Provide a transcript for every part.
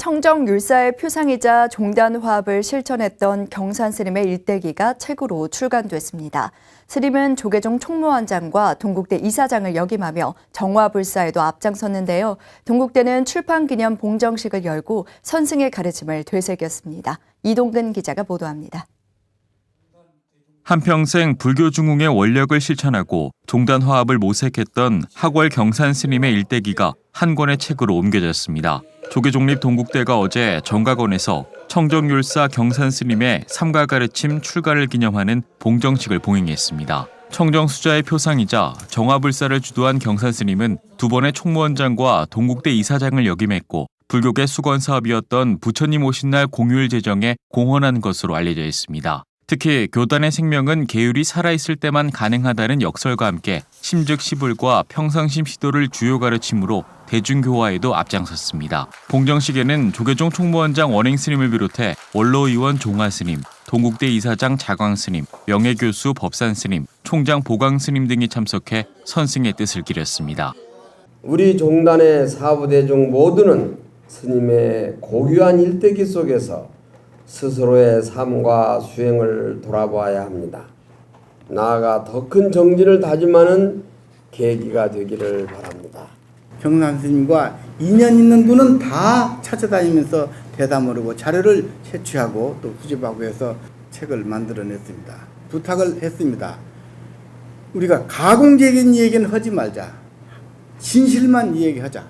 청정 율사의 표상이자 종단 화합을 실천했던 경산 스님의 일대기가 책으로 출간됐습니다. 스님은 조계종 총무원장과 동국대 이사장을 역임하며 정화불사에도 앞장섰는데요. 동국대는 출판 기념 봉정식을 열고 선승의 가르침을 되새겼습니다. 이동근 기자가 보도합니다. 한평생 불교 중흥의 원력을 실천하고 종단 화합을 모색했던 학월 경산 스님의 일대기가 한 권의 책으로 옮겨졌습니다. 조계종립 동국대가 어제 정각원에서 청정율사 경산 스님의 삼가 가르침 출가를 기념하는 봉정식을 봉행했습니다. 청정수자의 표상이자 정화불사를 주도한 경산 스님은 두 번의 총무원장과 동국대 이사장을 역임했고 불교계 수건 사업이었던 부처님 오신 날 공휴일 제정에 공헌한 것으로 알려져 있습니다. 특히 교단의 생명은 계율이 살아있을 때만 가능하다는 역설과 함께 심즉 시불과 평상심 시도를 주요 가르침으로 대중교화에도 앞장섰습니다. 봉정식에는 조계종 총무원장 원행 스님을 비롯해 원로 의원 종화 스님, 동국대 이사장 자광 스님, 명예교수 법산 스님, 총장 보강 스님 등이 참석해 선승의 뜻을 기렸습니다. 우리 종단의 사부대중 모두는 스님의 고귀한 일대기 속에서 스스로의 삶과 수행을 돌아보아야 합니다. 나아가 더 큰 정진을 다짐하는 계기가 되기를 바랍니다. 경산 스님과 인연 있는 분은 다 찾아다니면서 대담을 하고 자료를 채취하고 또 수집하고 해서 책을 만들어냈습니다. 부탁을 했습니다. 우리가 가공적인 얘기는 하지 말자. 진실만 이야기하자.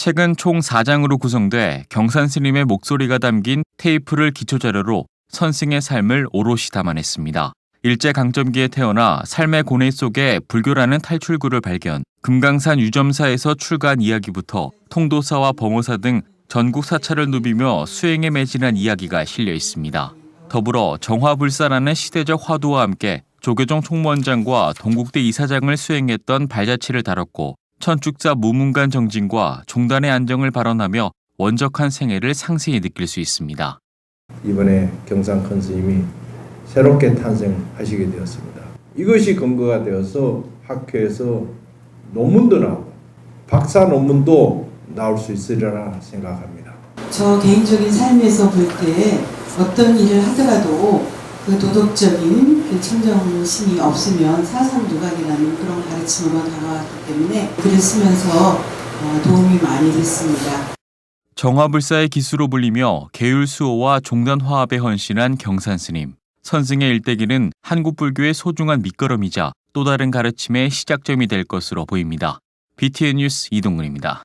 책은 총 4장으로 구성돼 경산 스님의 목소리가 담긴 테이프를 기초자료로 선승의 삶을 오롯이 담아냈습니다. 일제 강점기에 태어나 삶의 고뇌 속에 불교라는 탈출구를 발견, 금강산 유점사에서 출간 이야기부터 통도사와 범호사 등 전국 사찰을 누비며 수행에 매진한 이야기가 실려 있습니다. 더불어 정화불사라는 시대적 화두와 함께 조계종 총무원장과 동국대 이사장을 수행했던 발자취를 다뤘고 천축자 무문간 정진과 종단의 안정을 발언하며 원적한 생애를 상세히 느낄 수 있습니다. 이번에 경상 큰 스님이 새롭게 탄생하시게 되었습니다. 이것이 근거가 되어서 학교에서 논문도 나오고 박사 논문도 나올 수 있으리라 생각합니다. 저 개인적인 삶에서 볼 때 어떤 일을 하더라도 그 도덕적인 그 청정심이 없으면 사상두각이라는 그런 가르침으로 다가왔기 때문에 글을 쓰면서 어, 도움이 많이 됐습니다. 정화불사의 기수로 불리며 계율 수호와 종단 화합에 헌신한 경산 스님. 선승의 일대기는 한국 불교의 소중한 밑거름이자 또 다른 가르침의 시작점이 될 것으로 보입니다. BTN 뉴스 이동근입니다.